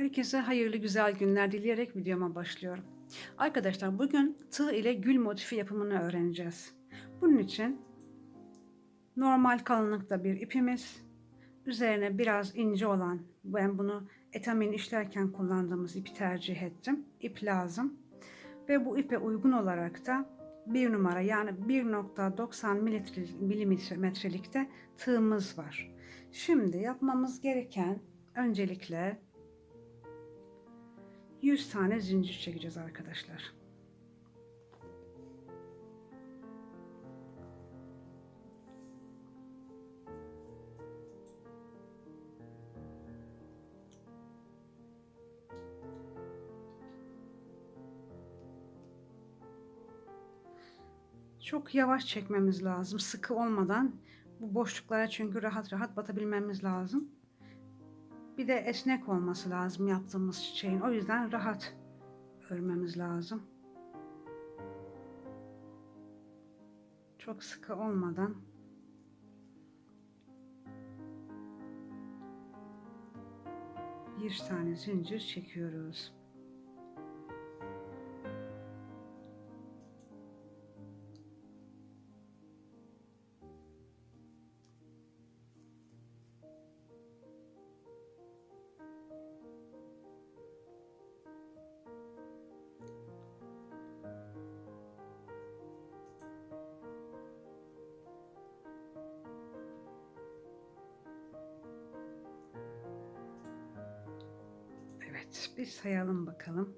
Herkese hayırlı güzel günler dileyerek videoma başlıyorum. Arkadaşlar bugün tığ ile gül motifi yapımını öğreneceğiz. Bunun için normal kalınlıkta bir ipimiz, üzerine biraz ince olan, ben bunu etamin işlerken kullandığımız ipi tercih ettim. İp lazım. Ve bu ipe uygun olarak da bir numara yani 1.90 milimetrelikte tığımız var. Şimdi yapmamız gereken öncelikle 100 tane zincir çekeceğiz arkadaşlar. Çok yavaş çekmemiz lazım. Sıkı olmadan bu boşluklara çünkü rahat rahat batabilmemiz lazım. Bir de esnek olması lazım yaptığımız çiçeğin. O yüzden rahat örmemiz lazım. Çok sıkı olmadan bir tane zincir çekiyoruz. Bir sayalım bakalım.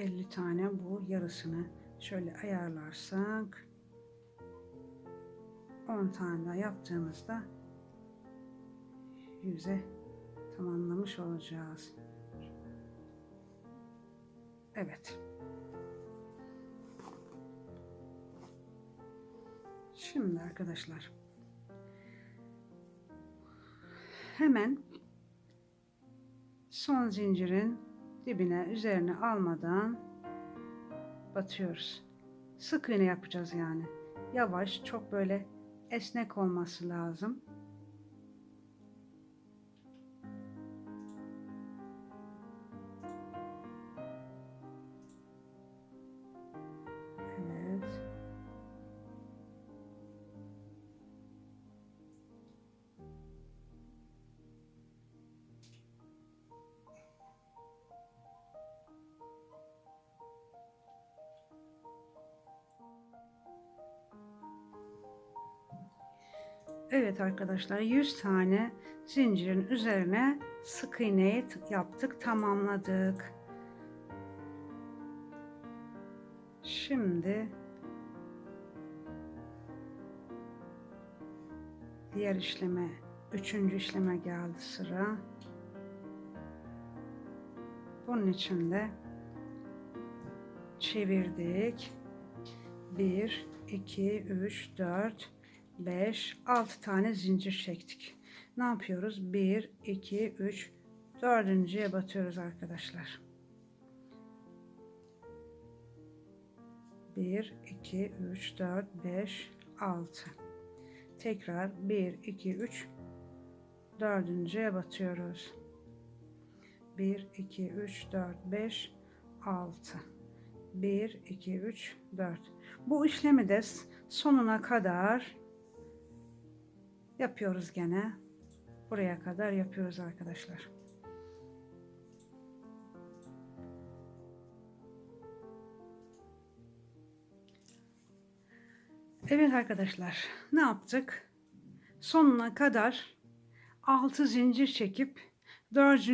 Elli tane bu yarısını şöyle ayarlarsak 10 tane daha yaptığımızda yüze tamamlamış olacağız. Evet. Şimdi arkadaşlar hemen son zincirin dibine üzerine almadan batıyoruz. Sık iğne yapacağız yani. Yavaş, çok böyle esnek olması lazım. Evet arkadaşlar 100 tane zincirin üzerine sık iğneyi yaptık tamamladık. Şimdi diğer işleme üçüncü işleme geldi sıra. Bunun için de çevirdik. 1 2 3 4 5, 6 tane zincir çektik. Ne yapıyoruz? 1, 2, 3, dördüncüye batıyoruz arkadaşlar. 1, 2, 3, 4, 5, 6. Tekrar 1, 2, 3, dördüncüye batıyoruz. 1, 2, 3, 4, 5, 6. 1, 2, 3, 4. Bu işlemi de sonuna kadar yapıyoruz gene. Buraya kadar yapıyoruz arkadaşlar. Evet arkadaşlar ne yaptık? Sonuna kadar 6 zincir çekip 4.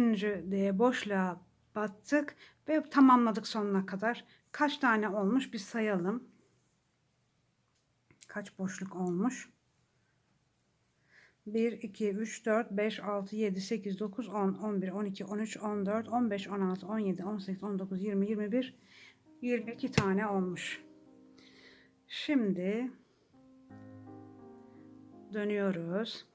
diye boşluğa battık ve tamamladık sonuna kadar. Kaç tane olmuş bir sayalım. Kaç boşluk olmuş? 1, 2, 3, 4, 5, 6, 7, 8, 9, 10, 11, 12, 13, 14, 15, 16, 17, 18, 19, 20, 21, 22 tane olmuş. Şimdi dönüyoruz.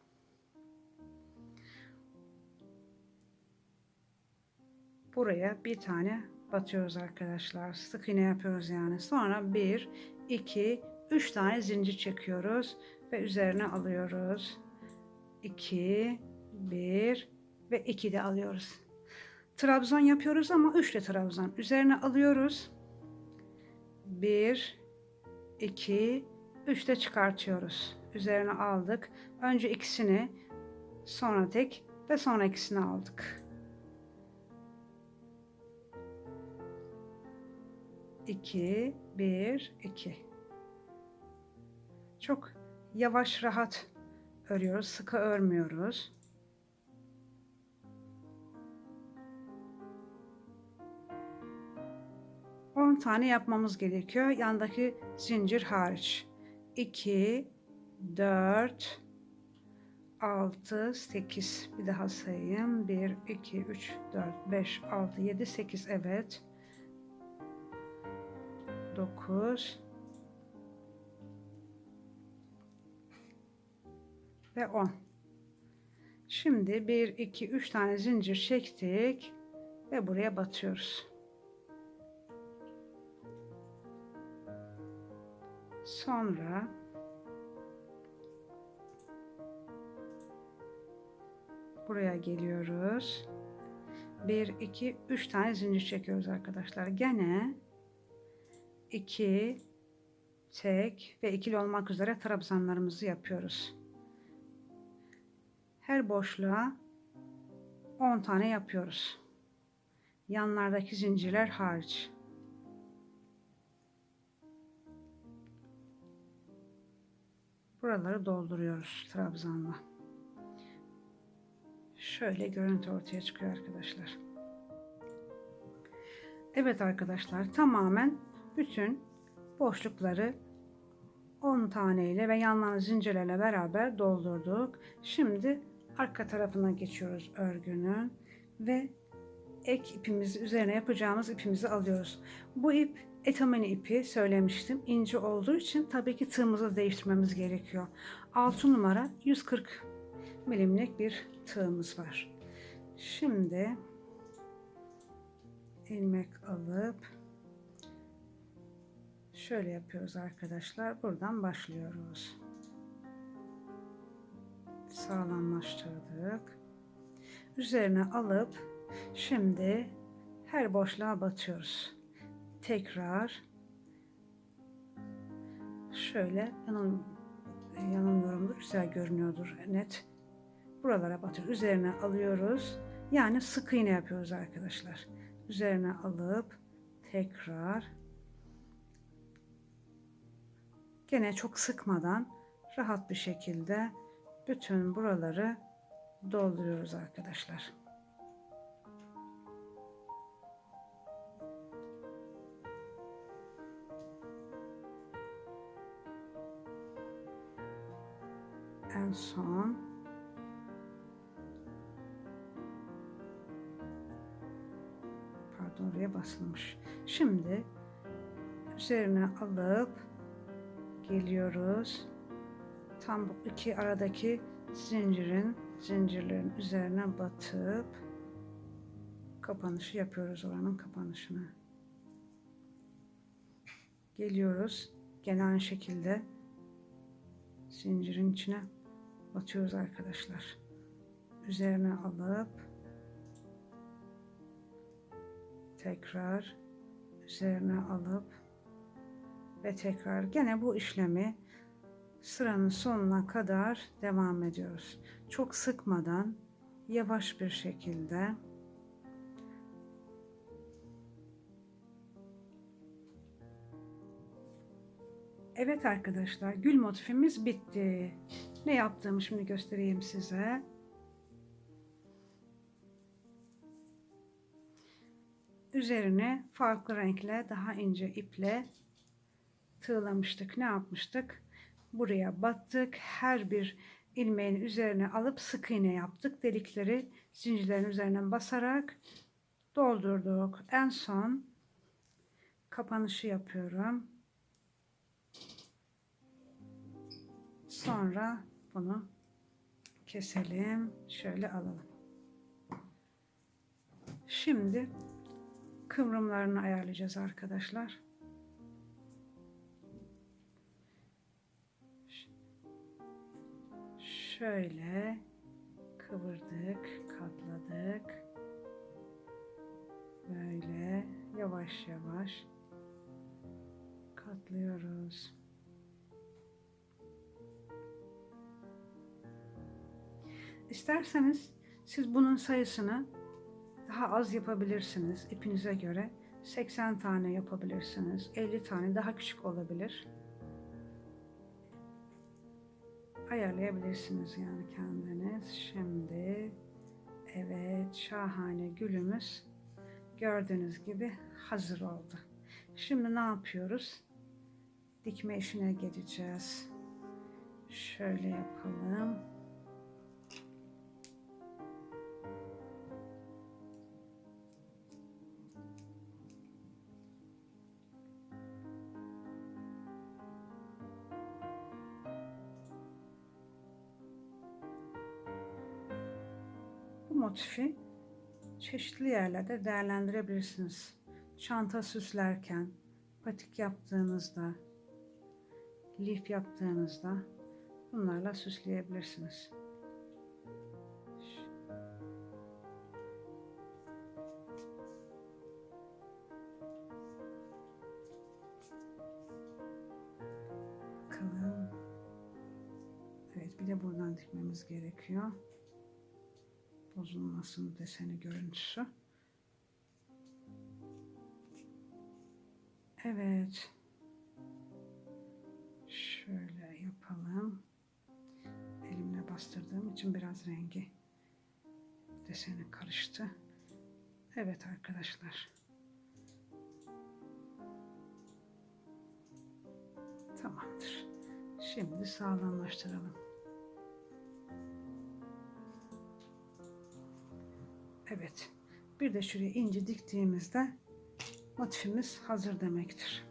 Buraya bir tane batıyoruz arkadaşlar. Sık iğne yapıyoruz yani. Sonra 1, 2, 3 tane zincir çekiyoruz ve üzerine alıyoruz. 2, 1 ve 2 de alıyoruz. Trabzan yapıyoruz ama 3 de trabzan. Üzerine alıyoruz. 1, 2, 3 de çıkartıyoruz. Üzerine aldık. Önce ikisini, sonra tek ve sonra ikisini aldık. 2, 1, 2. Çok yavaş rahat örüyoruz. Sıkı örmüyoruz. Tane yapmamız gerekiyor. Yandaki zincir hariç. 2, 4, 6, 8. Bir daha sayayım. 1, 2, 3, 4, 5, 6, 7, 8. Evet. 9 ve 10. Şimdi 1 2 3 tane zincir çektik ve buraya batıyoruz. Sonra buraya geliyoruz. 1 2 3 tane zincir çekiyoruz arkadaşlar. Gene 2 tek ve ikili olmak üzere trabzanlarımızı yapıyoruz. Her boşluğa 10 tane yapıyoruz. Yanlardaki zincirler hariç. Buraları dolduruyoruz trabzanla. Şöyle görüntü ortaya çıkıyor arkadaşlar. Evet arkadaşlar tamamen bütün boşlukları 10 tane ile ve yanlarını zincirlerle beraber doldurduk. Şimdi arka tarafına geçiyoruz örgünün ve ek ipimizi üzerine yapacağımız ipimizi alıyoruz. Bu ip etameni ipi söylemiştim. ince olduğu için tabii ki tığımızı değiştirmemiz gerekiyor. 6 numara 140 milimlik bir tığımız var. Şimdi ilmek alıp şöyle yapıyoruz arkadaşlar. Buradan başlıyoruz. Sağlamlaştırdık. Üzerine alıp şimdi her boşluğa batıyoruz. Tekrar şöyle yanım, yanılmıyorumdur. Güzel görünüyordur net. Buralara batıyoruz. Üzerine alıyoruz. Yani sık iğne yapıyoruz arkadaşlar. Üzerine alıp tekrar Gene çok sıkmadan rahat bir şekilde bütün buraları dolduruyoruz arkadaşlar. En son pardon oraya basılmış. Şimdi üzerine alıp geliyoruz. Tam bu iki aradaki zincirin zincirlerin üzerine batıp kapanışı yapıyoruz oranın kapanışını. Geliyoruz. Gene aynı şekilde zincirin içine batıyoruz arkadaşlar. Üzerine alıp tekrar üzerine alıp ve tekrar gene bu işlemi sıranın sonuna kadar devam ediyoruz. Çok sıkmadan yavaş bir şekilde Evet arkadaşlar gül motifimiz bitti. Ne yaptığımı şimdi göstereyim size. Üzerine farklı renkle daha ince iple tığlamıştık. Ne yapmıştık? Buraya battık. Her bir ilmeğin üzerine alıp sık iğne yaptık. Delikleri zincirlerin üzerinden basarak doldurduk. En son kapanışı yapıyorum. Sonra bunu keselim. Şöyle alalım. Şimdi kıvrımlarını ayarlayacağız arkadaşlar. Şöyle kıvırdık, katladık. Böyle yavaş yavaş katlıyoruz. İsterseniz siz bunun sayısını daha az yapabilirsiniz ipinize göre. 80 tane yapabilirsiniz. 50 tane daha küçük olabilir. Ayarlayabilirsiniz yani kendiniz. Şimdi evet şahane gülümüz gördüğünüz gibi hazır oldu. Şimdi ne yapıyoruz? Dikme işine geleceğiz. Şöyle yapalım. Motifi çeşitli yerlerde değerlendirebilirsiniz. Çanta süslerken, patik yaptığınızda, lif yaptığınızda bunlarla süsleyebilirsiniz. Bakalım. Evet bir de buradan dikmemiz gerekiyor bozulmasın deseni görüntüsü. Evet. Şöyle yapalım. Elimle bastırdığım için biraz rengi deseni karıştı. Evet arkadaşlar. Tamamdır. Şimdi sağlamlaştıralım. Evet. Bir de şuraya ince diktiğimizde motifimiz hazır demektir.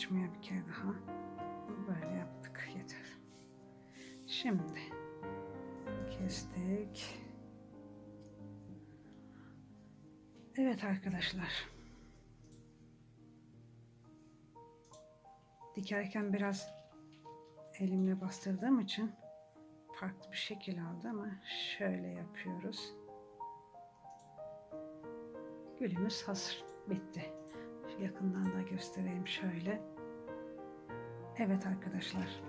Geçmeye bir kere daha böyle yaptık yeter. Şimdi kestik. Evet arkadaşlar. Dikerken biraz elimle bastırdığım için farklı bir şekil aldı ama şöyle yapıyoruz. Gülümüz hazır. Bitti. Yakından da göstereyim şöyle. Evet arkadaşlar.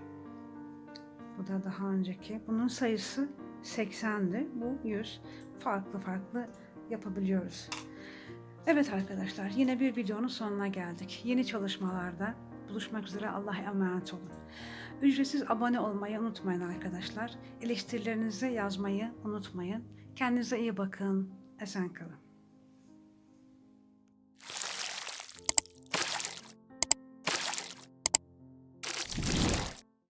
Bu da daha önceki. Bunun sayısı 80'di. Bu 100. Farklı farklı yapabiliyoruz. Evet arkadaşlar yine bir videonun sonuna geldik. Yeni çalışmalarda buluşmak üzere Allah'a emanet olun. Ücretsiz abone olmayı unutmayın arkadaşlar. Eleştirilerinizi yazmayı unutmayın. Kendinize iyi bakın. Esen kalın.